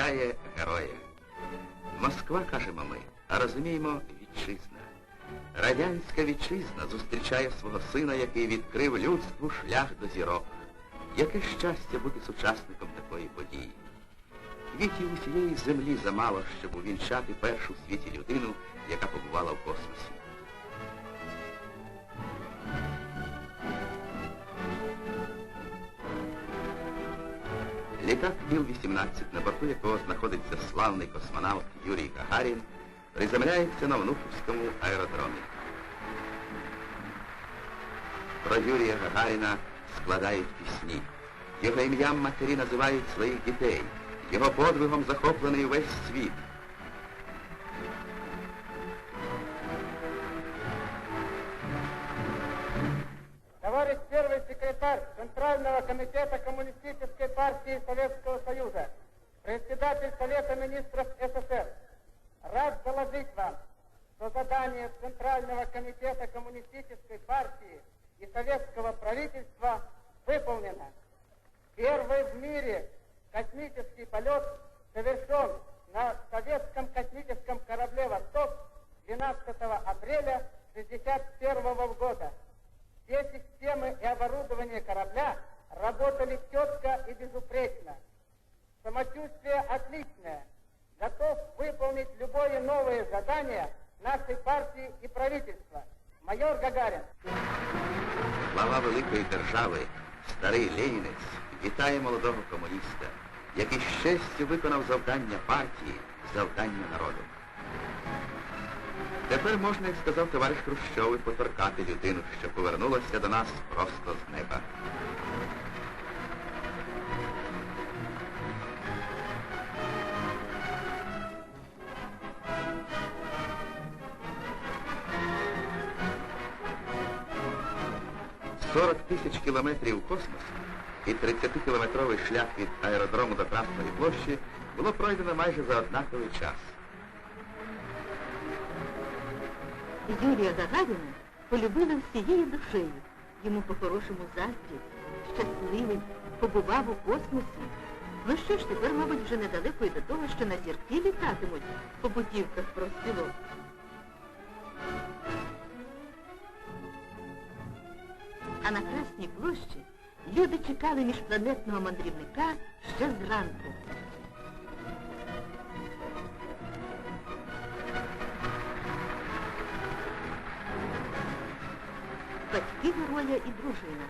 зустрічає героя. Москва, кажемо ми, а розуміємо вітчизна. Радянська вітчизна зустрічає свого сина, який відкрив людству шлях до зірок. Яке щастя бути сучасником такої події. Квітів усієї землі замало, щоб увінчати першу в світі людину, яка побувала в космосі. Літак Іл-18, на борту якого знаходиться славний космонавт Юрій Гагарін, приземляється на Внуковському аеродромі. Про Юрія Гагаріна складають пісні. Його ім'ям матері називають своїх дітей. Його подвигом захоплений весь світ. Первый секретарь Центрального комитета Коммунистической партии Советского Союза, председатель Совета министров СССР, рад доложить вам, что задание Центрального комитета Коммунистической партии и Советского правительства выполнено. Первый в мире космический полет совершен на советском космическом корабле «Восток» 12 апреля 1961 года. Все системы и оборудование корабля работали четко и безупречно. Самочувствие отличное. Готов выполнить любое новое задание нашей партии и правительства. Майор Гагарин. Слава великої держави, старий Ленінець, вітає молодого комуніста, який з честю виконав завдання партії, завдання народу. Тепер можна, як сказав товариш Хрущов, поторкати людину, що повернулася до нас просто з неба. Сорок тисяч кілометрів космосу і 30-кілометровий шлях від аеродрому до Красної площі було пройдено майже за однаковий час. Юрія Гагаріна полюбили всією душею. Йому по-хорошому заздрі, щасливий, побував у космосі. Ну що ж, тепер, мабуть, вже недалеко і до того, що на зірки літатимуть по путівках профспілок. А на Красній площі люди чекали міжпланетного мандрівника ще зранку. Батьки героя і дружина.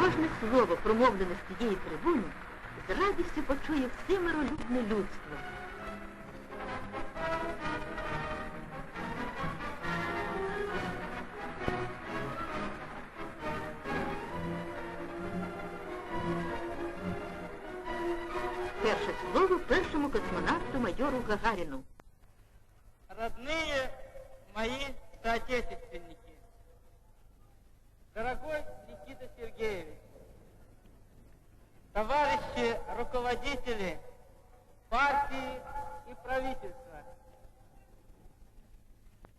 Кожне слово, промовлене з тієї трибуни, з радістю почує все миролюбне людство. Перше слово першому космонавту майору Гагаріну. Родные мои соотечественники, дорогой Никита Сергеевич, товарищи руководители партии и правительства,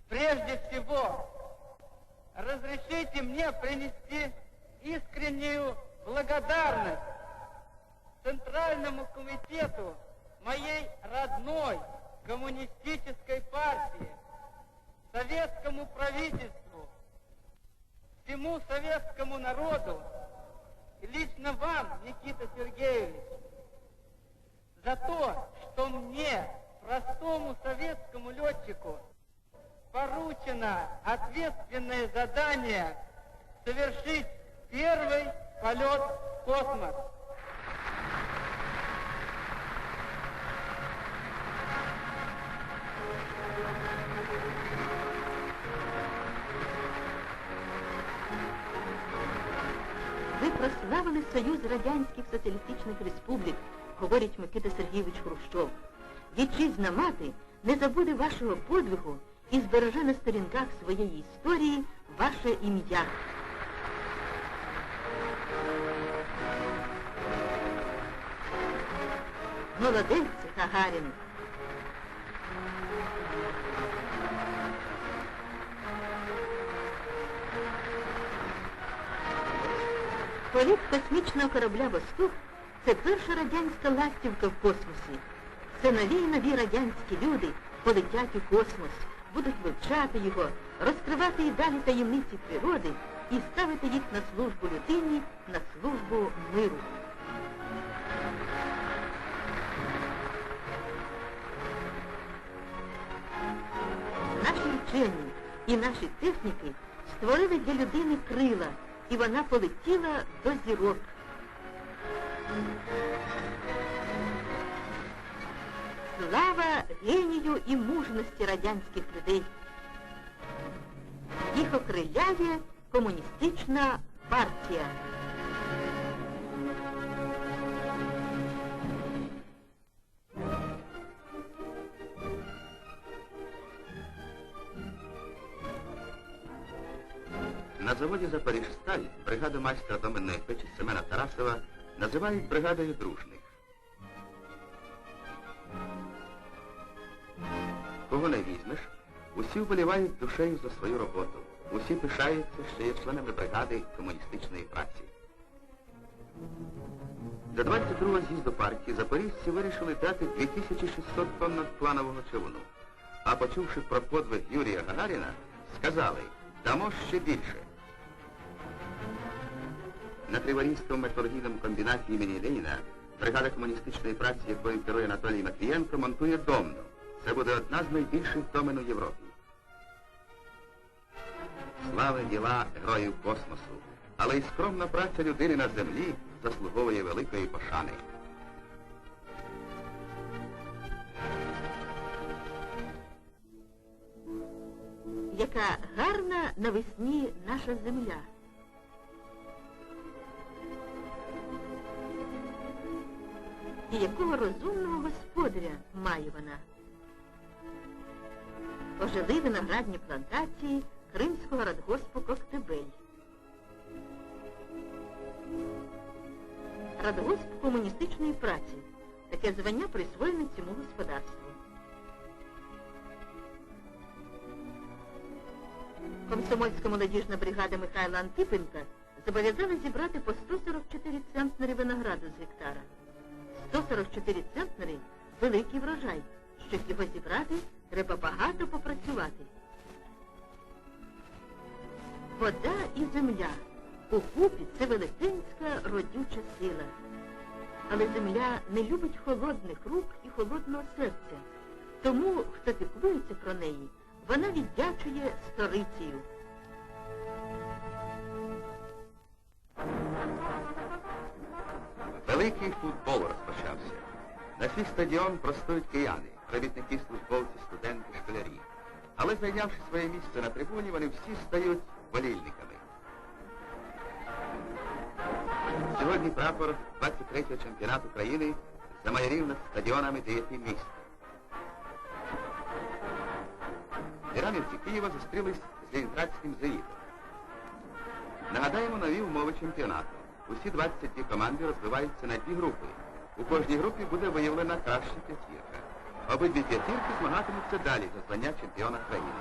прежде всего разрешите мне принести искреннюю благодарность Центральному комитету моей родной коммунистической партии, советскому правительству, всему советскому народу и лично вам, Никита Сергеевич, за то, что мне, простому советскому летчику, поручено ответственное задание совершить первый полет в космос. Соціалістичних Республік, говорить Микита Сергійович Хрущов. Вітчизна мати не забуде вашого подвигу і збереже на сторінках своєї історії ваше ім'я. Молодець, Гагарін. Політ космічного корабля «Восток» – це перша радянська ластівка в космосі. Це нові й нові радянські люди полетять у космос, будуть вивчати його, розкривати і далі таємниці природи і ставити їх на службу людині, на службу миру. Наші вчені і наші техніки створили для людини крила, і вона полетіла до зірок. Слава генію і мужності радянських людей. Їх окриляє комуністична партія. Заводі Запоріжсталь бригаду майстра доменної печі Семена Тарасова називають бригадою дружних. Кого не візьмеш, усі вболівають душею за свою роботу. Усі пишаються, що є членами бригади комуністичної праці. До 22-го з'їзду партії запоріжці вирішили дати 2600 тонн планового човну. А почувши про подвиг Юрія Гагаріна, сказали, дамо ще більше. На Криворізькому металургійному комбінаті імені Леніна бригада комуністичної праці, якою керує Анатолій Матвієнко, монтує домну. Це буде одна з найбільших домен у Європі. Слави діла героїв космосу, але й скромна праця людини на землі заслуговує великої пошани. Яка гарна навесні наша земля. І якого розумного господаря має вона. Ожили виноградні плантації Кримського радгоспу Коктебель. Радгосп комуністичної праці. Таке звання присвоєне цьому господарству. Комсомольська молодіжна бригада Михайла Антипенка зобов'язала зібрати по 144 центнери винограду з гектара. 144 центнери – великий врожай. Щоб його зібрати, треба багато попрацювати. Вода і земля. Укупі це велетенська родюча сила. Але земля не любить холодних рук і холодного серця. Тому, хто піклується про неї, вона віддячує сторицею. Великий футбол розпочався. На свій стадіон простують кияни, робітники, службовці, студенти, школярі. Але зайнявши своє місце на трибуні, вони всі стають болільниками. Сьогодні прапор 23-го чемпіонату країни замайорів над стадіонами дев'яти міст. Іранівці Києва зустрілись з Лінінградським «Зенітом». Нагадаємо нові умови чемпіонату. Усі 22 команди розбиваються на дві групи. У кожній групі буде виявлена краща п'ятірка. Обидві п'ятірки змагатимуться далі за звання чемпіона країни.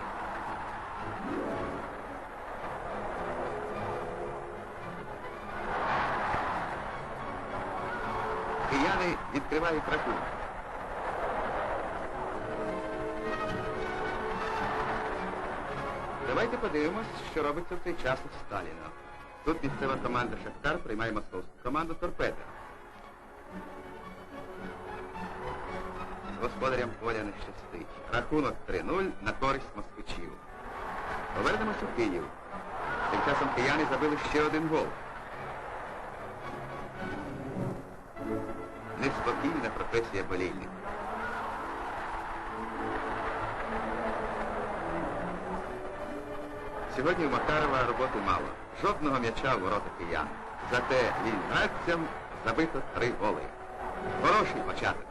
Кияни відкривають рахунок. Давайте подивимось, що робиться в цей час у Сталіна. Тут місцева команда Шахтар приймає московську команду Торпеда. Господарям поля не щастить. Рахунок 3-0 на користь москвичів. Повернемось у Київ. Тим часом кияни забили ще один гол. Неспокійна професія болільника. Сьогодні у Макарова роботи мало. Жодного м'яча в ворота киян. Зате лінградцям забито три голи. Хороший початок.